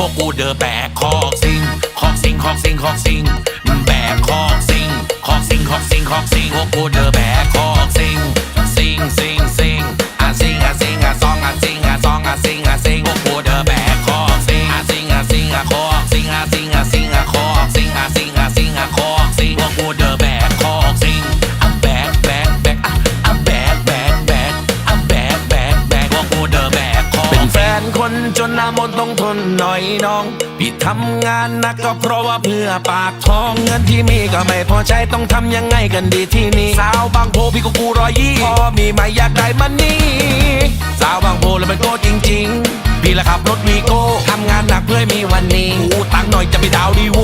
พวกกูเดอแบกคอกซิงคอกซิงคอกซิงคอกซิงแบกคอกซิงคอกซิงคอกซิงคอกซิงพวกกูเดอแบกคอกซิง นแฟนคนจนหน้ามนต์ต้องทนหน่อยน้อง พี่ทำงานนักก็เพราะว่าเพื่อปากท้องเงินที่มีก็ไม่พอใช้ต้องทำยังไงกันดีที่นี่สาวบางโพพี่ก็กูรอยยี่พอมีไหมอยากได้มันนี่สาวบางโพแล้วมันโก้จริง ๆ พี่ละขับรถวีโก้ทำงานหนักเพื่อมีวันนี้กูตังหน่อยจะไปดาวดีโว